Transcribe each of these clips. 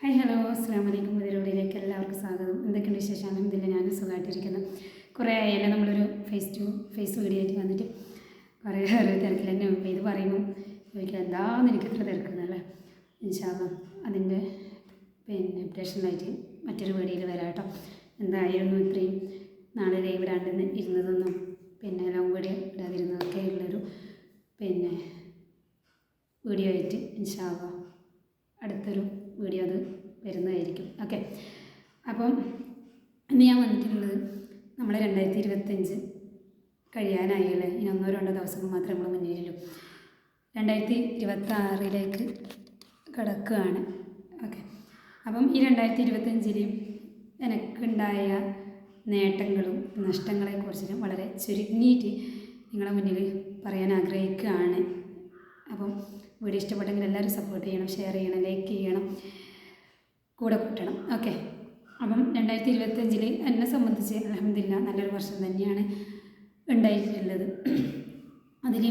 Hi hello അസ്സാം വലൈക്കും പുതിയയിലേക്ക് എല്ലാവർക്കും സ്വാഗതം. എന്തൊക്കെയുണ്ട് വിശേഷം അലഹമില്ല ഞാൻ സുഖമായിട്ടിരിക്കുന്നു. കുറേ ആയാലും നമ്മളൊരു ഫേസ് ടു ഫേസ് വീഡിയോ ആയിട്ട് വന്നിട്ട് കുറേ ഓരോ തിരക്കിൽ തന്നെ ഇപ്പോൾ ഇത് പറയുമ്പം ചോദിക്കുക എന്താണെന്ന് എനിക്ക് ഇത്ര തിരക്കുന്നല്ലേ ഇൻഷാല്ല അതിന്റെ പിന്നെ അപ്ഡേഷനായിട്ട് മറ്റൊരു വീഡിയോയിൽ വരാം കേട്ടോ. എന്തായിരുന്നു ഇത്രയും നാളെ ലൈവ് ഇടാണ്ട് ഇരുന്നതെന്നും? പിന്നെ ലോങ് വീഡിയോ ഇടാതിരുന്നതൊക്കെ ഉള്ളൊരു പിന്നെ വീഡിയോ ആയിട്ട് ഇൻഷാല്ല അടുത്തൊരു വീഡിയോ അത് വരുന്നതായിരിക്കും. ഓക്കെ അപ്പം ഇന്ന് ഞാൻ വന്നിട്ടുള്ളത് നമ്മളെ രണ്ടായിരത്തി ഇരുപത്തഞ്ച് കഴിയാനായല്ലേ ഇനി ഒന്നോ രണ്ടോ ദിവസങ്ങൾ മാത്രമേ നമ്മൾ മുന്നിലുള്ളൂ. രണ്ടായിരത്തി ഇരുപത്തി ആറിലേക്ക് കിടക്കുകയാണ്. ഓക്കെ അപ്പം ഈ രണ്ടായിരത്തി ഇരുപത്തഞ്ചിൽ എനിക്കുണ്ടായ നേട്ടങ്ങളും നഷ്ടങ്ങളെക്കുറിച്ചും വളരെ ചുരുങ്ങിയിട്ട് നിങ്ങളുടെ മുന്നിൽ പറയാൻ ആഗ്രഹിക്കുകയാണ്. വീഡിയോ ഇഷ്ടപ്പെട്ടെങ്കിൽ എല്ലാവരും സപ്പോർട്ട് ചെയ്യണം ഷെയർ ചെയ്യണം ലൈക്ക് ചെയ്യണം കൂടെ കൂട്ടണം. ഓക്കെ അപ്പം രണ്ടായിരത്തി ഇരുപത്തഞ്ചിൽ എന്നെ സംബന്ധിച്ച് അലഹമില്ല നല്ലൊരു വർഷം തന്നെയാണ് ഉണ്ടായിട്ടുള്ളത്. അതിൽ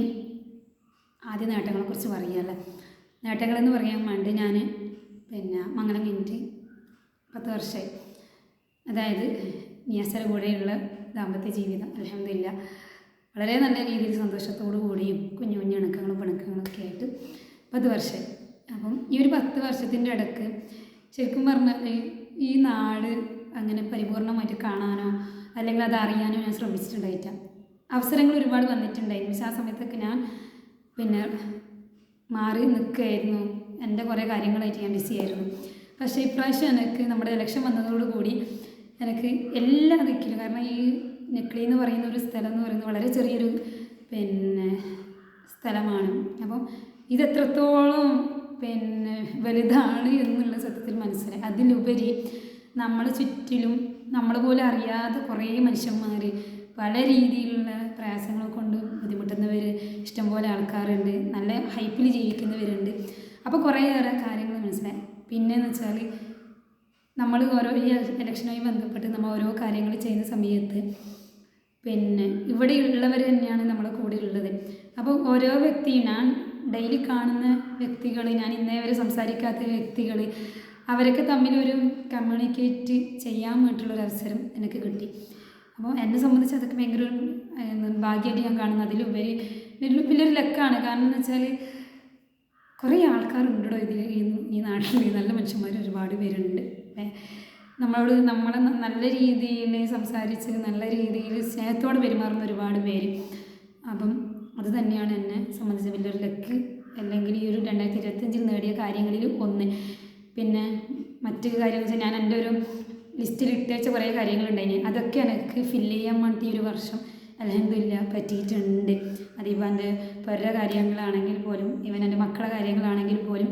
ആദ്യ നേട്ടങ്ങളെക്കുറിച്ച് പറയുകയല്ല നേട്ടങ്ങളെന്ന് പറയാൻ വേണ്ടി ഞാൻ പിന്നെ മംഗലം കഴിഞ്ഞിട്ട് പത്ത് വർഷമായി അതായത് നിയാസര കൂടെയുള്ള ദാമ്പത്യ ജീവിതം അലഹമില്ല വളരെ നല്ല രീതിയിൽ സന്തോഷത്തോടു കൂടിയും കുഞ്ഞു ഇണക്കങ്ങളും പിണക്കങ്ങളും ഒക്കെ ആയിട്ട് പത്ത് വർഷം. അപ്പം ഈ ഒരു പത്ത് വർഷത്തിന്റെ ഇടയ്ക്ക് ശരിക്കും പറഞ്ഞാൽ ഈ നാട് അങ്ങനെ പരിപൂർണമായിട്ട് കാണാനോ അല്ലെങ്കിൽ അത് അറിയാനോ ഞാൻ ശ്രമിച്ചിട്ടുണ്ടായിട്ട അവസരങ്ങൾ ഒരുപാട് വന്നിട്ടുണ്ടായിരുന്നു. പക്ഷേ ആ സമയത്തൊക്കെ ഞാൻ പിന്നെ മാറി നിൽക്കുകയായിരുന്നു. എന്റെ കുറേ കാര്യങ്ങളായിട്ട് ഞാൻ ബിസി ആയിരുന്നു. പക്ഷേ ഇപ്രാവശ്യം എനിക്ക് നമ്മുടെ ഇലക്ഷൻ വന്നതോടുകൂടി എനിക്ക് എല്ലാ ദിക്കിലും കാരണം ഈ നെക്ലി എന്ന് പറയുന്ന ഒരു സ്ഥലം എന്ന് പറയുന്നത് വളരെ ചെറിയൊരു പിന്നെ സ്ഥലമാണ്. അപ്പം ഇത് എത്രത്തോളം പിന്നെ വലുതാണ് എന്നുള്ള സത്യത്തിൽ മനസ്സിലായി. അതിലുപരി നമ്മളെ ചുറ്റിലും നമ്മൾ പോലെ അറിയാതെ കുറേ മനുഷ്യന്മാർ പല രീതിയിലുള്ള പ്രയാസങ്ങൾ കൊണ്ട് ബുദ്ധിമുട്ടുന്നവർ ഇഷ്ടംപോലെ ആൾക്കാരുണ്ട് നല്ല ഹൈപ്പിൽ ജീവിക്കുന്നവരുണ്ട്. അപ്പോൾ കുറേയേറെ കാര്യങ്ങൾ മനസ്സിലായി. പിന്നെയെന്ന് വെച്ചാൽ നമ്മൾ ഓരോ ഈ ഇലക്ഷനുമായി ബന്ധപ്പെട്ട് നമ്മൾ ഓരോ കാര്യങ്ങൾ ചെയ്യുന്ന സമയത്ത് പിന്നെ ഇവിടെയുള്ളവർ തന്നെയാണ് നമ്മുടെ കൂടെ ഉള്ളത് അപ്പോൾ ഓരോ വ്യക്തിയും ഞാൻ ഡെയിലി കാണുന്ന വ്യക്തികൾ ഞാൻ ഇന്നേ വരെ സംസാരിക്കാത്ത വ്യക്തികൾ അവരൊക്കെ തമ്മിലൊരു കമ്മ്യൂണിക്കേറ്റ് ചെയ്യാൻ വേണ്ടിയിട്ടുള്ളൊരു അവസരം എനിക്ക് കിട്ടി. അപ്പോൾ എന്നെ സംബന്ധിച്ച് അതൊക്കെ ഭയങ്കര ഒരു ഭാഗ്യമായിട്ട് ഞാൻ കാണുന്നു. അതിലുപരി വലിയ വലിയൊരു ലക്കാണ്. കാരണം എന്ന് വെച്ചാൽ കുറേ ആൾക്കാരുണ്ടോ ഇതിൽ ഈ ഈ നാട്ടിൽ നല്ല മനുഷ്യന്മാർ ഒരുപാട് പേരുണ്ട്. നമ്മളോട് നമ്മളെ നല്ല രീതിയിൽ സംസാരിച്ച് നല്ല രീതിയിൽ സ്നേഹത്തോടെ പെരുമാറുന്ന ഒരുപാട് പേര്. അപ്പം അത് തന്നെയാണ് എന്നെ സംബന്ധിച്ച് വലിയൊരു ലക്ക് അല്ലെങ്കിൽ ഈ ഒരു രണ്ടായിരത്തി ഇരുപത്തഞ്ചിൽ നേടിയ കാര്യങ്ങളിൽ ഒന്ന്. പിന്നെ മറ്റു കാര്യം വെച്ചാൽ ഞാൻ എന്റെ ഒരു ലിസ്റ്റിൽ ഇട്ടേച്ച കുറേ കാര്യങ്ങളുണ്ടായിന് അതൊക്കെ എനിക്ക് ഫില്ല് ചെയ്യാൻ വേണ്ടി ഒരു വർഷം അലഹമില്ല പറ്റിയിട്ടുണ്ട്. അതിപ്പോൾ പല കാര്യങ്ങളാണെങ്കിൽ പോലും ഇവൻ എന്റെ മക്കളുടെ കാര്യങ്ങളാണെങ്കിൽ പോലും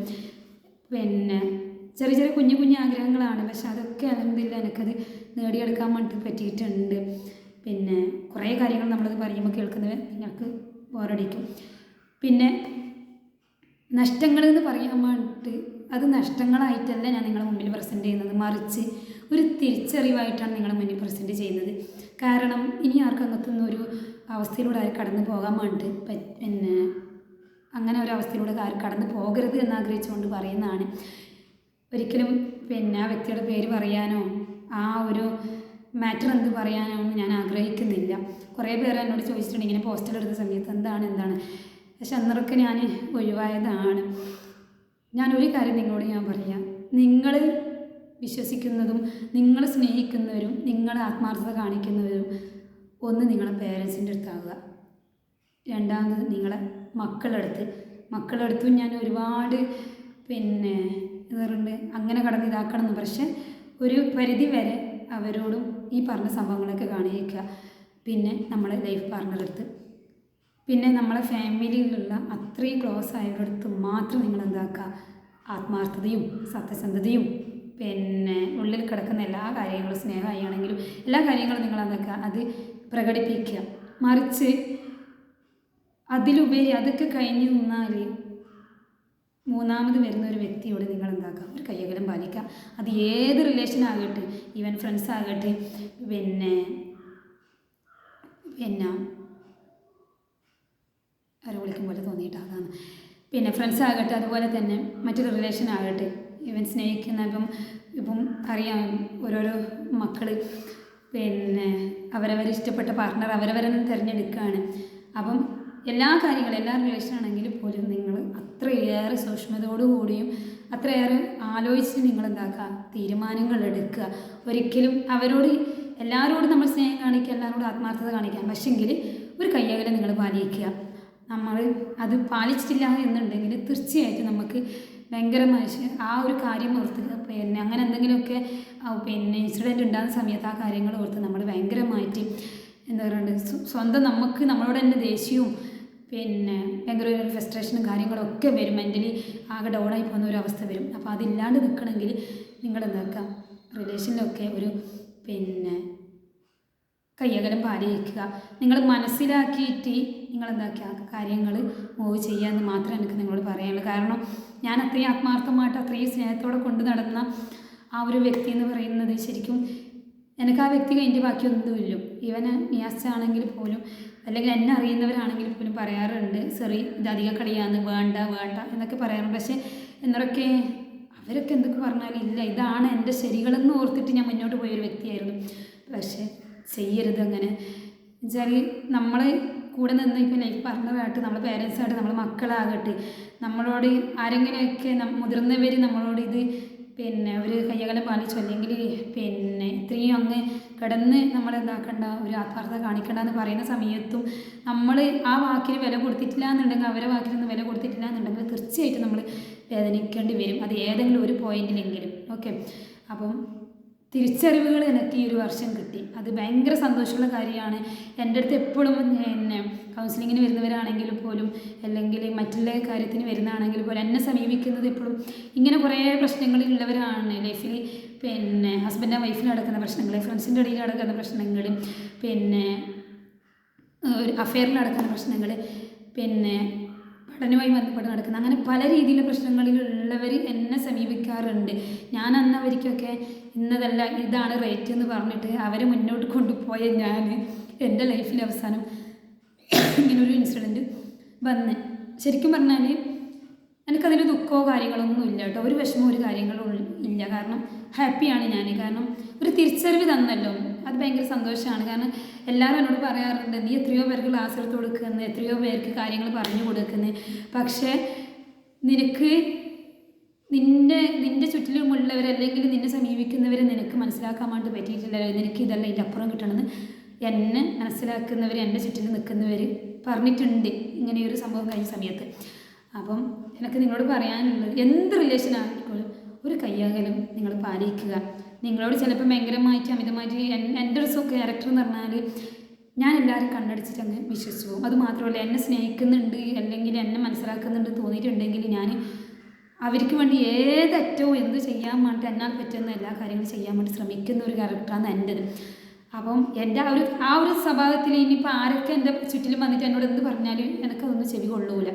പിന്നെ ചെറിയ ചെറിയ കുഞ്ഞു കുഞ്ഞു ആഗ്രഹങ്ങളാണ്. പക്ഷെ അതൊക്കെ അലഹമില്ല എനിക്കത് നേടിയെടുക്കാൻ വേണ്ടി പറ്റിയിട്ടുണ്ട്. പിന്നെ കുറേ കാര്യങ്ങൾ നമ്മളത് പറയുമ്പോൾ കേൾക്കുന്നത് നിങ്ങൾക്ക് ബോറടിക്കും. പിന്നെ നഷ്ടങ്ങൾ എന്ന് പറയാൻ വേണ്ടിയിട്ട് അത് നഷ്ടങ്ങളായിട്ടല്ല ഞാൻ നിങ്ങളുടെ മുമ്പിൽ പ്രസന്റ് ചെയ്യുന്നത്. മറിച്ച് ഒരു തിരിച്ചറിവായിട്ടാണ് നിങ്ങളെ മുന്നിൽ പ്രസന്റ് ചെയ്യുന്നത്. കാരണം ഇനി ആർക്കും അങ്ങനത്തെ ഒരു അവസ്ഥയിലൂടെ ആര് കടന്നു പോകാൻ വേണ്ടിയിട്ട് പിന്നെ അങ്ങനെ ഒരു അവസ്ഥയിലൂടെ ആർ കടന്നു പോകരുത് എന്ന് ആഗ്രഹിച്ചുകൊണ്ട് പറയുന്നതാണ്. ഒരിക്കലും പിന്നെ ആ വ്യക്തിയുടെ പേര് പറയാനോ ആ ഒരു മാറ്റർ എന്ത് പറയാനോ ഞാൻ ആഗ്രഹിക്കുന്നില്ല. കുറേ പേർ എന്നോട് ചോദിച്ചിട്ടുണ്ട് ഇങ്ങനെ പോസ്റ്റർ എടുത്ത സമയത്ത് എന്താണ് എന്താണ്? പക്ഷെ അന്നൊക്കെ ഞാൻ ഒഴിവായതാണ്. ഞാൻ ഒരു കാര്യം നിങ്ങളോട് ഞാൻ പറയാം. നിങ്ങൾ വിശ്വസിക്കുന്നതും നിങ്ങൾ സ്നേഹിക്കുന്നവരും നിങ്ങൾ ആത്മാർത്ഥത കാണിക്കുന്നവരും ഒന്ന് നിങ്ങളെ പേരൻസിന്റെ അടുത്താവുക. രണ്ടാമത് നിങ്ങളെ മക്കളടുത്ത്. മക്കളടുത്തും ഞാൻ ഒരുപാട് പിന്നെ എന്താ പറയുന്നത് അങ്ങനെ കടന്ന് ഇതാക്കണം എന്ന് പക്ഷെ ഒരു പരിധി വരെ അവരോടും ഈ പറഞ്ഞ സംഭവങ്ങളൊക്കെ കാണിക്കുക പിന്നെ നമ്മളെ ലൈഫ് പാർട്ണറെടുത്ത് പിന്നെ നമ്മളെ ഫാമിലിയിലുള്ള അത്രയും ക്ലോസ് ആയവരടുത്ത് മാത്രം നിങ്ങൾ എന്താക്കുക ആത്മാർത്ഥതയും സത്യസന്ധതയും പിന്നെ ഉള്ളിൽ കിടക്കുന്ന എല്ലാ കാര്യങ്ങളും സ്നേഹമായാണെങ്കിലും എല്ലാ കാര്യങ്ങളും നിങ്ങൾ എന്താക്കുക അത് പ്രകടിപ്പിക്കുക. മറിച്ച് അതിലുപരി അതൊക്കെ കഴിഞ്ഞു നിന്നാൽ മൂന്നാമത് വരുന്ന ഒരു വ്യക്തിയോട് നിങ്ങൾ എന്താക്കുക ഒരു കയ്യകലം പാലിക്കുക അത് ഏത് റിലേഷൻ ആകട്ടെ ഈവൻ ഫ്രണ്ട്സ് ആകട്ടെ പിന്നെ പിന്നെ ആരോ വിളിക്കും പോലെ തോന്നിയിട്ടാകാം. പിന്നെ ഫ്രണ്ട്സ് ആകട്ടെ അതുപോലെ തന്നെ മറ്റൊരു റിലേഷൻ ആകട്ടെ. ഇവൻ സ്നേഹിക്കുന്ന ഇപ്പം ഇപ്പം അറിയാം ഓരോരോ മക്കൾ പിന്നെ അവരവർ ഇഷ്ടപ്പെട്ട പാർട്ട്ണർ അവരവരെന്ന് തിരഞ്ഞെടുക്കുകയാണ് അപ്പം എല്ലാ കാര്യങ്ങളും എല്ലാ റിലേഷൻ ആണെങ്കിൽ പോലും നിങ്ങൾ അത്രയേറെ സൂക്ഷ്മതയോടുകൂടിയും അത്രയേറെ ആലോചിച്ച് നിങ്ങൾ എന്താക്കുക തീരുമാനങ്ങൾ എടുക്കുക. ഒരിക്കലും അവരോട് എല്ലാവരോടും നമ്മൾ സ്നേഹം കാണിക്കുക എല്ലാവരോടും ആത്മാർത്ഥത കാണിക്കാം പക്ഷെങ്കിൽ ഒരു കയ്യകലം നിങ്ങൾ പാലിക്കുക. നമ്മൾ അത് പാലിച്ചിട്ടില്ല എന്നുണ്ടെങ്കിൽ തീർച്ചയായിട്ടും നമുക്ക് ഭയങ്കരമായ ആ ഒരു കാര്യം ഓർത്ത് പിന്നെ അങ്ങനെ എന്തെങ്കിലുമൊക്കെ പിന്നെ ഇൻസിഡന്റ് ഉണ്ടാകുന്ന സമയത്ത് ആ കാര്യങ്ങൾ ഓർത്ത് നമ്മൾ ഭയങ്കരമായിട്ട് എന്താ പറയുക സ്വ- സ്വന്തം നമുക്ക് നമ്മളോട് തന്നെ ദേഷ്യവും പിന്നെ ഭയങ്കര ഒരു ഫ്രസ്ട്രേഷനും കാര്യങ്ങളും ഒക്കെ വരും. മെന്റലി ആകെ ഡൗണായി പോകുന്ന ഒരു അവസ്ഥ വരും. അപ്പോൾ അതില്ലാണ്ട് നിൽക്കണമെങ്കിൽ നിങ്ങൾ എന്താക്കാം റിലേഷനിലൊക്കെ ഒരു പിന്നെ കയ്യകലം പാലിക്കുക നിങ്ങൾ മനസ്സിലാക്കിയിട്ട് നിങ്ങൾ എന്താക്കുക കാര്യങ്ങൾ മൂവ് ചെയ്യാമെന്ന് മാത്രമേ എനിക്ക് നിങ്ങളോട് പറയാനുള്ളൂ. കാരണം ഞാൻ അത്രയും ആത്മാർത്ഥമായിട്ട് അത്രയും സ്നേഹത്തോടെ കൊണ്ട് നടന്ന ആ ഒരു വ്യക്തി എന്ന് പറയുന്നത് ശരിക്കും എനിക്ക് ആ വ്യക്തി കഴിഞ്ഞിട്ട് ബാക്കിയൊന്നുമില്ല. ഇവൻ നിയാസാണെങ്കിൽ പോലും അല്ലെങ്കിൽ എന്നെ അറിയുന്നവരാണെങ്കിൽ പിന്നെ പറയാറുണ്ട് സെറി ഇത് അധികം കളിയാന്ന് വേണ്ട വേണ്ട എന്നൊക്കെ പറയാറുണ്ട്. പക്ഷേ എന്നൊക്കെ അവരൊക്കെ എന്തൊക്കെ പറഞ്ഞാലും ഇല്ല ഇതാണ് എന്റെ ശരികളെന്ന് ഓർത്തിട്ട് ഞാൻ മുന്നോട്ട് പോയൊരു വ്യക്തിയായിരുന്നു. പക്ഷേ ചെയ്യരുത് അങ്ങനെ. വെച്ചാൽ നമ്മളെ കൂടെ നിന്ന് ഇപ്പോൾ ലൈഫ് പറഞ്ഞതായിട്ട് നമ്മൾ പേരൻസായിട്ട് നമ്മൾ മക്കളാകട്ടെ നമ്മളോട് ആരെങ്കിലുമൊക്കെ മുതിർന്നവർ നമ്മളോട് ഇത് പിന്നെ ഒരു കയ്യകലം പാലിച്ചു അല്ലെങ്കിൽ പിന്നെ ഇത്രയും അങ്ങ് കിടന്ന് നമ്മൾ എന്താക്കണ്ട ഒരു ആത്മാർത്ഥത കാണിക്കണ്ട എന്ന് പറയുന്ന സമയത്തും നമ്മൾ ആ വാക്കിന് വില കൊടുത്തിട്ടില്ല എന്നുണ്ടെങ്കിൽ അവരെ വാക്കിനൊന്നും വില കൊടുത്തിട്ടില്ല എന്നുണ്ടെങ്കിൽ തീർച്ചയായിട്ടും നമ്മൾ വേദനിക്കേണ്ടി വരും. അത് ഏതെങ്കിലും ഒരു പോയിന്റിലെങ്കിലും. ഓക്കെ? അപ്പം തിരിച്ചറിവുകൾ എനിക്ക് ഈ ഒരു വർഷം കിട്ടി. അത് ഭയങ്കര സന്തോഷമുള്ള കാര്യമാണ്. എന്റെ അടുത്ത് എപ്പോഴും എന്നെ കൗൺസിലിങ്ങിന് വരുന്നവരാണെങ്കിൽ പോലും അല്ലെങ്കിൽ മറ്റുള്ള കാര്യത്തിന് വരുന്നതാണെങ്കിൽ പോലും എന്നെ സമീപിക്കുന്നത് ഇപ്പോഴും ഇങ്ങനെ കുറേ പ്രശ്നങ്ങളിലുള്ളവരാണ്. ലൈഫിൽ പിന്നെ ഹസ്ബൻഡ് വൈഫിൽ നടക്കുന്ന പ്രശ്നങ്ങൾ ഫ്രണ്ട്സിന്റെ ഇടയിൽ നടക്കുന്ന പ്രശ്നങ്ങൾ പിന്നെ ഒരു അഫെയറിൽ നടക്കുന്ന പ്രശ്നങ്ങൾ പിന്നെ പഠനവുമായി ബന്ധപ്പെട്ട് നടക്കുന്ന അങ്ങനെ പല രീതിയിലുള്ള പ്രശ്നങ്ങളിലുള്ളവർ എന്നെ സമീപിക്കാറുണ്ട്. ഞാൻ അന്നവർക്കൊക്കെ ഇന്നതല്ല ഇതാണ് റേറ്റ് എന്ന് പറഞ്ഞിട്ട് അവരെ മുന്നോട്ട് കൊണ്ടുപോയ ഞാൻ എന്റെ ലൈഫിൽ അവസാനം ഇങ്ങനൊരു ഇൻസിഡന്റ് വന്ന്. ശരിക്കും പറഞ്ഞാൽ എനിക്കതിന് ദുഃഖമോ കാര്യങ്ങളൊന്നും ഇല്ല കേട്ടോ. ഒരു വിഷമോ ഒരു കാര്യങ്ങളും ഇല്ല. കാരണം ഹാപ്പിയാണ് ഞാൻ കാരണം ഒരു തിരിച്ചറിവ് തന്നല്ലോ. അത് ഭയങ്കര സന്തോഷമാണ് കാരണം എല്ലാവരും എന്നോട് പറയാറുണ്ട് നീ എത്രയോ പേർക്ക് ക്ലാസ് എടുത്ത് കൊടുക്കുന്നത് എത്രയോ പേർക്ക് കാര്യങ്ങൾ പറഞ്ഞു കൊടുക്കുന്നത് പക്ഷേ നിനക്ക് നിന്റെ നിന്റെ ചുറ്റിലുമുള്ളവർ അല്ലെങ്കിൽ നിന്നെ സമീപിക്കുന്നവരെ നിനക്ക് മനസ്സിലാക്കാൻ വേണ്ടി പറ്റിയിട്ടില്ല നിനക്ക് ഇതല്ല ഇതിന്റെ അപ്പുറം കിട്ടണമെന്ന് എന്നെ മനസ്സിലാക്കുന്നവർ എന്റെ ചുറ്റിൽ നിൽക്കുന്നവർ പറഞ്ഞിട്ടുണ്ട് ഇങ്ങനെയൊരു സംഭവം കഴിഞ്ഞ സമയത്ത്. അപ്പം എനിക്ക് നിങ്ങളോട് പറയാനുള്ളത് എന്ത് റിലേഷൻ ആയിക്കോളും ഒരു കയ്യാകലും നിങ്ങൾ പാലിക്കുക. നിങ്ങളോട് ചിലപ്പോൾ ഭയങ്കരമായിട്ട് അമിതമായിട്ട് എൻ- എന്റെ ഒരു ക്യാരക്ടർ എന്ന് പറഞ്ഞാൽ ഞാൻ എല്ലാവരും കണ്ടടിച്ചിട്ട് അങ്ങ് വിശ്വസിച്ചു പോകും. അത് മാത്രമല്ല എന്നെ സ്നേഹിക്കുന്നുണ്ട് അല്ലെങ്കിൽ എന്നെ മനസ്സിലാക്കുന്നുണ്ട് തോന്നിയിട്ടുണ്ടെങ്കിൽ ഞാൻ അവർക്ക് വേണ്ടി ഏതറ്റവും എന്ത് ചെയ്യാൻ വേണ്ടി എന്നാൽ പറ്റുന്ന എല്ലാ കാര്യങ്ങളും ചെയ്യാൻ വേണ്ടി ശ്രമിക്കുന്ന ഒരു ക്യാരക്ടറാണ് എന്റെത്. അപ്പം എന്റെ ആ ഒരു ആ ഒരു സ്വഭാവത്തിൽ ഇനിയിപ്പോൾ ആരൊക്കെ എന്റെ ചുറ്റിലും വന്നിട്ട് എന്നോട് എന്ത് പറഞ്ഞാലും എനിക്കതൊന്നും ചെവി കൊള്ളൂല.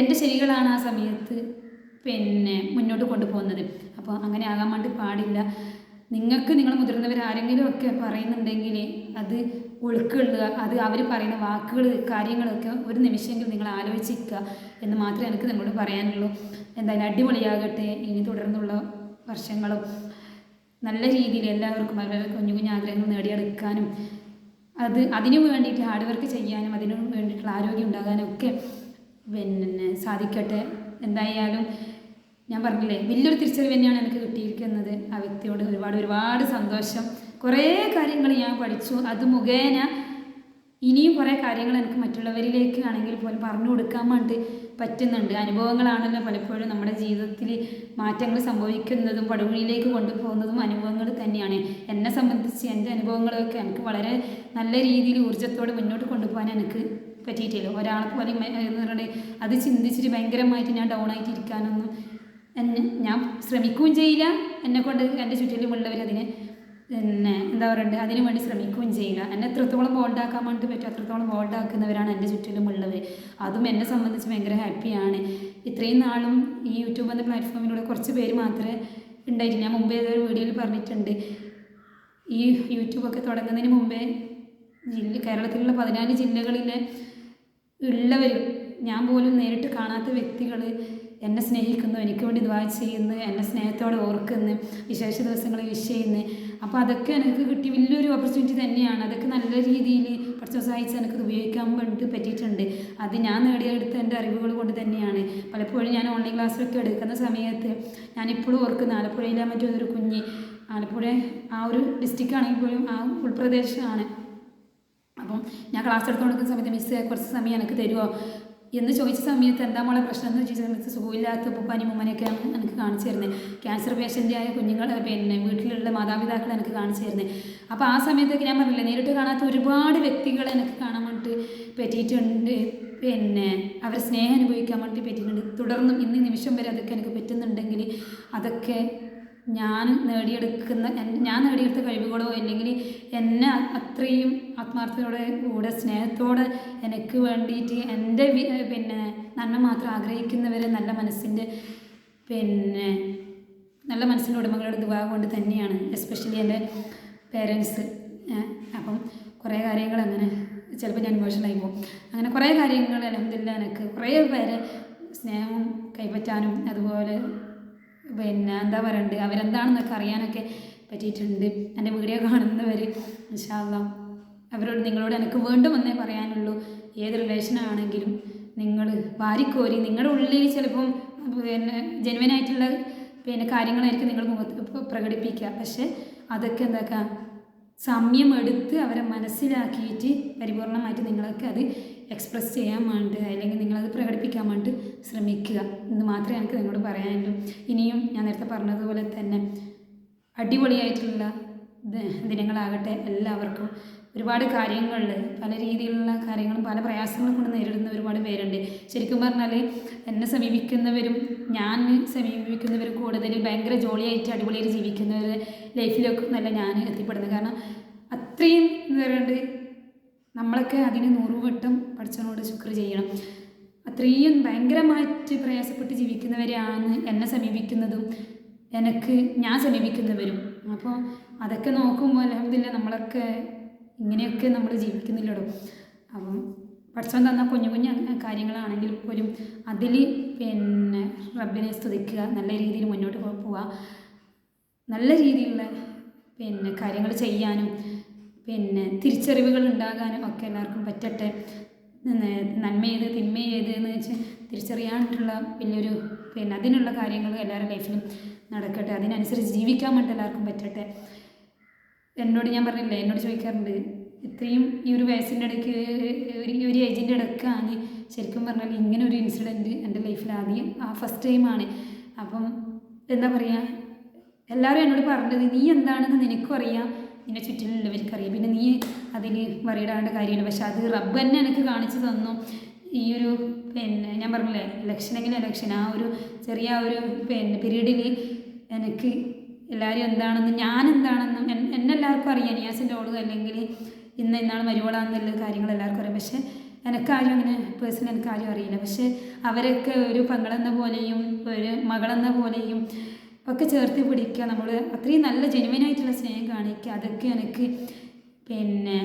എന്റെ ശരികളാണ് ആ സമയത്ത് പിന്നെ മുന്നോട്ട് കൊണ്ടുപോകുന്നത്. അപ്പോൾ അങ്ങനെ ആകാൻ വേണ്ടി പാടില്ല. നിങ്ങൾക്ക് നിങ്ങൾ മുതിർന്നവർ ആരെങ്കിലും ഒക്കെ പറയുന്നുണ്ടെങ്കിൽ അത് ഒഴുക്കുള്ള അത് അവർ പറയുന്ന വാക്കുകൾ കാര്യങ്ങളൊക്കെ ഒരു നിമിഷമെങ്കിലും നിങ്ങൾ ആലോചിക്കുക എന്ന് മാത്രമേ എനിക്ക് നിങ്ങളോട് പറയാനുള്ളൂ. എന്തായാലും അടിപൊളിയാകട്ടെ. ഇനി തുടർന്നുള്ള വർഷങ്ങളും. നല്ല രീതിയിൽ എല്ലാവർക്കും അവരുടെ കുഞ്ഞു കുഞ്ഞു ആഗ്രഹങ്ങൾ നേടിയെടുക്കാനും അത് അതിനു വേണ്ടിയിട്ട് ഹാർഡ് വർക്ക് ചെയ്യാനും അതിനു വേണ്ടിയിട്ടുള്ള ആരോഗ്യം ഉണ്ടാകാനും ഒക്കെ പിന്നെ സാധിക്കട്ടെ. എന്തായാലും ഞാൻ പറഞ്ഞില്ലേ വലിയൊരു തിരിച്ചറിവ് തന്നെയാണ് എനിക്ക് കിട്ടിയിരിക്കുന്നത്. ആ വ്യക്തിയോട് ഒരുപാട് ഒരുപാട് സന്തോഷം. കുറേ കാര്യങ്ങൾ ഞാൻ പഠിച്ചു. അത് മുഖേന ഇനിയും കുറേ കാര്യങ്ങൾ എനിക്ക് മറ്റുള്ളവരിലേക്ക് ആണെങ്കിൽ പോലും പറഞ്ഞു കൊടുക്കാൻ വേണ്ടി പറ്റുന്നുണ്ട്. അനുഭവങ്ങളാണല്ലോ പലപ്പോഴും നമ്മുടെ ജീവിതത്തിൽ മാറ്റങ്ങൾ സംഭവിക്കുന്നതും പടുകുഴിയിലേക്ക് കൊണ്ടുപോകുന്നതും അനുഭവങ്ങൾ തന്നെയാണ്. എന്നെ സംബന്ധിച്ച് എന്റെ അനുഭവങ്ങളൊക്കെ എനിക്ക് വളരെ നല്ല രീതിയിൽ ഊർജത്തോടെ മുന്നോട്ട് കൊണ്ടുപോകാൻ എനിക്ക് പറ്റിയിട്ടില്ല. ഒരാളെ പോലെ പറയുന്നത് അത് ചിന്തിച്ചിട്ട് ഭയങ്കരമായിട്ട് ഞാൻ ഡൗൺ ആയിട്ട് ഇരിക്കാനൊന്നും എന്നെ ഞാൻ ശ്രമിക്കുകയും ചെയ്യില്ല. എന്നെ കൊണ്ട് എന്റെ ചുറ്റിലുമുള്ളവർ അതിനെ പിന്നെ എന്താ പറയുക അതിനു വേണ്ടി ശ്രമിക്കുകയും ചെയ്യില്ല എന്നെ എത്രത്തോളം ബോൾഡാക്കാൻ വേണ്ടി പറ്റും അത്രത്തോളം ബോൾഡാക്കുന്നവരാണ് എന്റെ ചുറ്റിലുമുള്ളവർ അതും എന്നെ സംബന്ധിച്ച് ഭയങ്കര ഹാപ്പിയാണ് ഇത്രയും നാളും ഈ യൂട്യൂബ് എന്ന പ്ലാറ്റ്ഫോമിലൂടെ കുറച്ച് പേര് മാത്രമേ ഉണ്ടായിട്ട് ഞാൻ മുമ്പേ ഏതൊരു വീഡിയോയിൽ പറഞ്ഞിട്ടുണ്ട്. ഈ യൂട്യൂബൊക്കെ തുടങ്ങുന്നതിന് മുമ്പേ ജില്ല കേരളത്തിലുള്ള പതിനാല് ജില്ലകളിലെ ഉള്ളവർ ഞാൻ പോലും നേരിട്ട് കാണാത്ത വ്യക്തികൾ എന്നെ സ്നേഹിക്കുന്നു എനിക്ക് വേണ്ടി ദ്വാ ചെയ്യുന്നു എന്നെ സ്നേഹത്തോടെ ഓർക്കുന്നു വിശേഷ ദിവസങ്ങളിൽ വിഷ് ചെയ്യുന്നു. അപ്പോൾ അതൊക്കെ എനിക്ക് കിട്ടി. വലിയൊരു ഓപ്പർച്യൂണിറ്റി തന്നെയാണ്. അതൊക്കെ നല്ല രീതിയിൽ പഠിച്ച സഹായിച്ച് എനിക്കത് ഉപയോഗിക്കാൻ വേണ്ടി പറ്റിയിട്ടുണ്ട്. അത് ഞാൻ നേടിയെടുത്ത എന്റെ അറിവുകൾ കൊണ്ട് തന്നെയാണ്. പലപ്പോഴും ഞാൻ ഓൺലൈൻ ക്ലാസ്സിലൊക്കെ എടുക്കുന്ന സമയത്ത് ഞാനിപ്പോഴും ഓർക്കുന്ന ആലപ്പുഴയിലെ മറ്റൊരു കുഞ്ഞ് ആലപ്പുഴ ആ ഒരു ഡിസ്ട്രിക്റ്റ് ആണെങ്കിൽ പോലും ആ ഉൾപ്രദേശമാണ് അപ്പം ഞാൻ ക്ലാസ് എടുത്തുകൊണ്ടിരിക്കുന്ന സമയത്ത് മിസ് കുറച്ച് സമയം എനിക്ക് തരുമോ എന്ന് ചോദിച്ച സമയത്ത് എന്താ മോളെ പ്രശ്നം എന്ന് ചോദിച്ച സമയത്ത് സുഖമില്ലാത്ത ഉപ്പാനി ഉമ്മനെയൊക്കെയാണ് എനിക്ക് കാണിച്ചു തരുന്നത് ക്യാൻസർ ആയ കുഞ്ഞുങ്ങൾ പിന്നെ വീട്ടിലുള്ള മാതാപിതാക്കൾ എനിക്ക് കാണിച്ചു തരുന്നത് അപ്പോൾ ആ സമയത്തൊക്കെ ഞാൻ പറഞ്ഞില്ല നേരിട്ട് കാണാത്ത ഒരുപാട് വ്യക്തികളെ എനിക്ക് കാണാൻ വേണ്ടിയിട്ട് പറ്റിയിട്ടുണ്ട്. പിന്നെ അവരെ സ്നേഹം അനുഭവിക്കാൻ വേണ്ടി പറ്റിയിട്ടുണ്ട്. തുടർന്നും ഇന്ന് നിമിഷം വരെ അതൊക്കെ എനിക്ക് പറ്റുന്നുണ്ടെങ്കിൽ അതൊക്കെ ഞാൻ നേടിയെടുക്കുന്ന ഞാൻ നേടിയെടുത്ത കഴിവുകളോ അല്ലെങ്കിൽ എന്നെ അത്രയും ആത്മാർത്ഥതയോടെ കൂടെ സ്നേഹത്തോടെ എനിക്ക് വേണ്ടിയിട്ട് എന്റെ പിന്നെ നന്മ മാത്രം ആഗ്രഹിക്കുന്നവരെ നല്ല മനസ്സിന്റെ പിന്നെ നല്ല മനസ്സിന്റെ ഉടമകളുടെ ദുവാ കൊണ്ട് തന്നെയാണ് എസ്പെഷ്യലി എന്റെ പേരൻസ് അപ്പം കുറേ കാര്യങ്ങൾ അങ്ങനെ ചിലപ്പോൾ ഞാൻ ഇമോഷണലായി പോകും. അങ്ങനെ കുറേ കാര്യങ്ങൾ അലഹമില്ല എനിക്ക് കുറേ പേരെ സ്നേഹവും കൈപ്പറ്റാനും അതുപോലെ പിന്നെ എന്താ പറയണ്ട്? അവരെന്താണെന്നൊക്കെ അറിയാനൊക്കെ പറ്റിയിട്ടുണ്ട്. എന്റെ വീഡിയോ കാണുന്നവർ ഇൻഷാല്ല അവരോട് നിങ്ങളോട് എനിക്ക് വീണ്ടും ഒന്നേ പറയാനുള്ളൂ. ഏത് റിലേഷനാണെങ്കിലും നിങ്ങൾ വാരിക്കോരി നിങ്ങളുടെ ഉള്ളിൽ ചിലപ്പം പിന്നെ ജെനുവനായിട്ടുള്ള പിന്നെ കാര്യങ്ങളായിരിക്കും നിങ്ങൾ മുഖത്ത് പ്രകടിപ്പിക്കുക. പക്ഷെ അതൊക്കെ എന്താക്കാം? സമയമെടുത്ത് അവരെ മനസ്സിലാക്കിയിട്ട് പരിപൂർണമായിട്ട് നിങ്ങളൊക്കെ അത് എക്സ്പ്രസ് ചെയ്യാൻ വേണ്ടി അല്ലെങ്കിൽ നിങ്ങളത് പ്രകടിപ്പിക്കാൻ വേണ്ടി ശ്രമിക്കുക എന്ന് മാത്രമേ എനിക്ക് നിങ്ങളോട് പറയാനുള്ളൂ. ഇനിയും ഞാൻ നേരത്തെ പറഞ്ഞതുപോലെ തന്നെ അടിപൊളിയായിട്ടുള്ള ദിനങ്ങളാകട്ടെ എല്ലാവർക്കും. ഒരുപാട് കാര്യങ്ങളിൽ പല രീതിയിലുള്ള കാര്യങ്ങളും പല പ്രയാസങ്ങളും കൊണ്ട് നേരിടുന്ന ഒരുപാട് പേരുണ്ട്. ശരിക്കും പറഞ്ഞാൽ എന്നെ സമീപിക്കുന്നവരും ഞാൻ സമീപിക്കുന്നവരും കൂടുതൽ ഭയങ്കര ജോളിയായിട്ട് അടിപൊളിയായിട്ട് ജീവിക്കുന്നവർ ലൈഫിലൊക്കെ നല്ല ഞാൻ എത്തിപ്പെടുന്നത്. കാരണം അത്രയും എന്താ പറയുന്നത് നമ്മളൊക്കെ അതിന് നൂറുവട്ടം പഠിച്ചവനോട് ശുക്ർ ചെയ്യണം. അത്രയും ഭയങ്കരമായിട്ട് പ്രയാസപ്പെട്ട് ജീവിക്കുന്നവരെയാണ് എന്നെ സമീപിക്കുന്നതും എനിക്ക് ഞാൻ സമീപിക്കുന്നവരും. അപ്പോൾ അതൊക്കെ നോക്കുമ്പോൾ അലഹമില്ല നമ്മളൊക്കെ ഇങ്ങനെയൊക്കെ നമ്മൾ ജീവിക്കുന്നില്ലടോ. അപ്പം പഠിച്ചവൻ തന്ന കുഞ്ഞു കുഞ്ഞു കാര്യങ്ങളാണെങ്കിൽ പോലും അതിൽ പിന്നെ റബ്ബിനെ സ്തുതിക്കുക നല്ല രീതിയിൽ മുന്നോട്ട് പോവുക നല്ല രീതിയിലുള്ള പിന്നെ കാര്യങ്ങൾ ചെയ്യാനും പിന്നെ തിരിച്ചറിവുകൾ ഉണ്ടാകാനും ഒക്കെ എല്ലാവർക്കും പറ്റട്ടെ. നന്മ ഏത് തിന്മ ഏത് എന്ന് വെച്ച് തിരിച്ചറിയാനായിട്ടുള്ള വലിയൊരു പിന്നെ അതിനുള്ള കാര്യങ്ങൾ എല്ലാവരുടെ ലൈഫിലും നടക്കട്ടെ. അതിനനുസരിച്ച് ജീവിക്കാൻ വേണ്ടി എല്ലാവർക്കും പറ്റട്ടെ. എന്നോട് ഞാൻ പറഞ്ഞില്ലേ എന്നോട് ചോദിക്കാറുണ്ട് ഇത്രയും ഈ ഒരു വയസ്സിന്റെ ഇടയ്ക്ക് ഈ ഒരു ഏജിന്റെ ഇടയ്ക്കാണ് ശരിക്കും പറഞ്ഞാൽ ഇങ്ങനെ ഒരു ഇൻസിഡന്റ് എന്റെ ലൈഫിൽ ആദ്യം ആ ഫസ്റ്റ് ടൈമാണ് അപ്പം എന്താ പറയുക എല്ലാവരും എന്നോട് പറഞ്ഞത് നീ എന്താണെന്ന് നിനക്കും അറിയാം. നിന്നെ ചുറ്റിലുള്ളവർക്കും അറിയാം. പിന്നെ നീ അതിന് വറിയിടാണ്ട് കാര്യമില്ല. പക്ഷെ അത് റബ്ബ് തന്നെ എനിക്ക് കാണിച്ചു തന്നു. ഈ ഒരു പിന്നെ ഞാൻ പറഞ്ഞില്ലേ ഇലക്ഷനെങ്കിലും ഇലക്ഷൻ ആ ഒരു ചെറിയ ഒരു പിന്നെ പീരീഡിൽ എനിക്ക് എല്ലാവരും എന്താണെന്നും ഞാൻ എന്താണെന്നും എന്നെ എല്ലാവർക്കും അറിയാം. നിയാസിന്റെ ഓൾ അല്ലെങ്കിൽ ഇന്ന് ഇന്നാണ് മരുവളാന്നുള്ള കാര്യങ്ങൾ എല്ലാവർക്കും അറിയാം. പക്ഷെ എനിക്കാരും അങ്ങനെ പേഴ്സണൽ എനിക്കാരും അറിയില്ല. പക്ഷേ അവരൊക്കെ ഒരു പങ്കളെന്ന പോലെയും ഒരു മകളെന്ന പോലെയും ഒക്കെ ചേർത്ത് പിടിക്കുക. നമ്മൾ അത്രയും നല്ല ജെനുവനായിട്ടുള്ള സ്നേഹം കാണിക്കുക. അതൊക്കെ എനിക്ക് പിന്നെ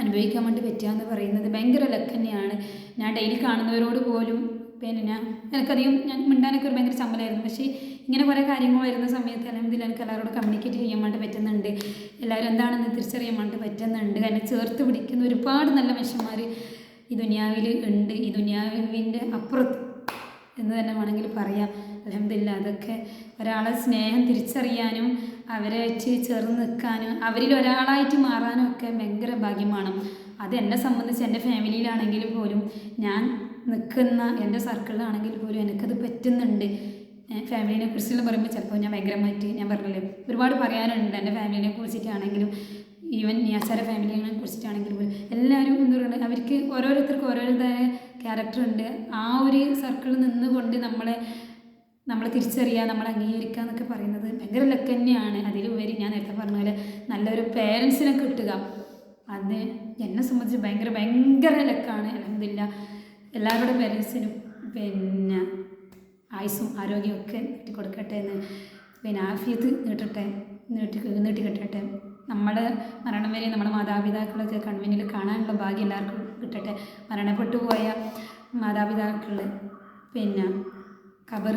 അനുഭവിക്കാൻ വേണ്ടി പറ്റുക എന്ന് പറയുന്നത് ഭയങ്കര ലക്ക് തന്നെയാണ്. ഞാൻ ഡെയിലി കാണുന്നവരോട് പോലും പിന്നെ ഞാൻ എനിക്കധികം ഞാൻ മിണ്ടാനൊക്കെ ഒരു ഭയങ്കര ചമ്മലായിരുന്നു. പക്ഷേ ഇങ്ങനെ കുറേ കാര്യങ്ങൾ വരുന്ന സമയത്ത് അല്ലെങ്കിൽ എനിക്ക് എല്ലാവരോടും കമ്മ്യൂണിക്കേറ്റ് ചെയ്യാൻ വേണ്ടി പറ്റുന്നുണ്ട്. എല്ലാവരും എന്താണെന്ന് തിരിച്ചറിയാൻ വേണ്ടി പറ്റുന്നുണ്ട്. എന്നെ ചേർത്ത് പിടിക്കുന്ന ഒരുപാട് നല്ല മനുഷ്യന്മാർ ഈ ദുനിയാവിൽ ഉണ്ട്. ഈ ദുനിയാവിന്റെ അപ്പുറത്ത് എന്ന് തന്നെ വേണമെങ്കിൽ പറയാം. അലഹമില്ല അതൊക്കെ ഒരാളെ സ്നേഹം തിരിച്ചറിയാനും അവരെ വെച്ച് ചേർന്ന് നിൽക്കാനും അവരിൽ ഒരാളായിട്ട് മാറാനും ഒക്കെ ഭയങ്കര ഭാഗ്യമാണ്. അത് എന്നെ സംബന്ധിച്ച് എന്റെ ഫാമിലിയിലാണെങ്കിൽ പോലും ഞാൻ നിൽക്കുന്ന എന്റെ സർക്കിളിലാണെങ്കിൽ പോലും എനിക്കത് പറ്റുന്നുണ്ട്. ഫാമിലിനെ കുറിച്ചുള്ള പറയുമ്പോൾ ചിലപ്പോൾ ഞാൻ ഭയങ്കരമായിട്ട് ഞാൻ പറഞ്ഞില്ലേ ഒരുപാട് പറയാനുണ്ട് എന്റെ ഫാമിലിനെ കുറിച്ചിട്ടാണെങ്കിലും. ഈവൻ നിയാസാര ഫാമിലിനെ കുറിച്ചിട്ടാണെങ്കിൽ പോലും എല്ലാവരും എന്താ പറയുക അവർക്ക് ഓരോരുത്തർക്കും ഓരോരുത്തരായ ക്യാരക്ടർ ഉണ്ട്. ആ ഒരു സർക്കിളിൽ നിന്നുകൊണ്ട് നമ്മളെ നമ്മളെ തിരിച്ചറിയുക നമ്മളെ അംഗീകരിക്കുക എന്നൊക്കെ പറയുന്നത് ഭയങ്കര ലക്ക് തന്നെയാണ്. അതിലുപരി ഞാൻ നേരത്തെ പറഞ്ഞ പോലെ നല്ലൊരു പേരൻസിനെ കിട്ടുക. അത് എന്നെ സംബന്ധിച്ച് ഭയങ്കര ഭയങ്കര ലക്കാണ് അലഹമില്ല എല്ലാവരുടെ പേരൻസിനും പിന്നെ ആയുസ്സും ആരോഗ്യമൊക്കെ നീട്ടിക്കൊടുക്കട്ടെ നീട്ടി കൊടുക്കട്ടെ എന്ന്. പിന്നെ ആഫിയത്ത് നീട്ടട്ടെ നീട്ടി നീട്ടി നമ്മുടെ മരണം വരെ നമ്മുടെ മാതാപിതാക്കളൊക്കെ കൺവീനിൽ കാണാനുള്ള ഭാഗ്യം എല്ലാവർക്കും കിട്ടട്ടെ. മരണപ്പെട്ടു പോയ മാതാപിതാക്കൾ പിന്നെ ഖബർ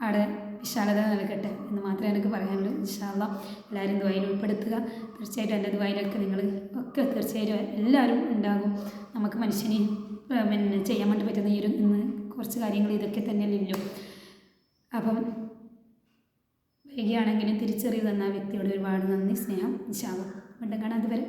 അവിടെ വിശാലത നൽകട്ടെ എന്ന് മാത്രമേ എനിക്ക് പറയാനുള്ളൂ. ഇൻഷാല്ല എല്ലാവരും ദ്വായിൽ ഉൾപ്പെടുത്തുക. തീർച്ചയായിട്ടും എന്റെ ദ്വായിലൊക്കെ നിങ്ങൾ ഒക്കെ തീർച്ചയായിട്ടും എല്ലാവരും ഉണ്ടാകും. നമുക്ക് മനുഷ്യന് പിന്നെ ചെയ്യാൻ വേണ്ടി പറ്റുന്ന ഈ ഒരു ഇന്ന് കുറച്ച് കാര്യങ്ങൾ ഇതൊക്കെ തന്നെയല്ലേ ഉള്ളൂ. അപ്പം വൈകിയാണെങ്കിലും തിരിച്ചറിവ് തന്ന വ്യക്തിയോട് ഒരുപാട് നന്ദി സ്നേഹം ഇൻഷാല്ല വീണ്ടും കാണാതെ അതുവരെ.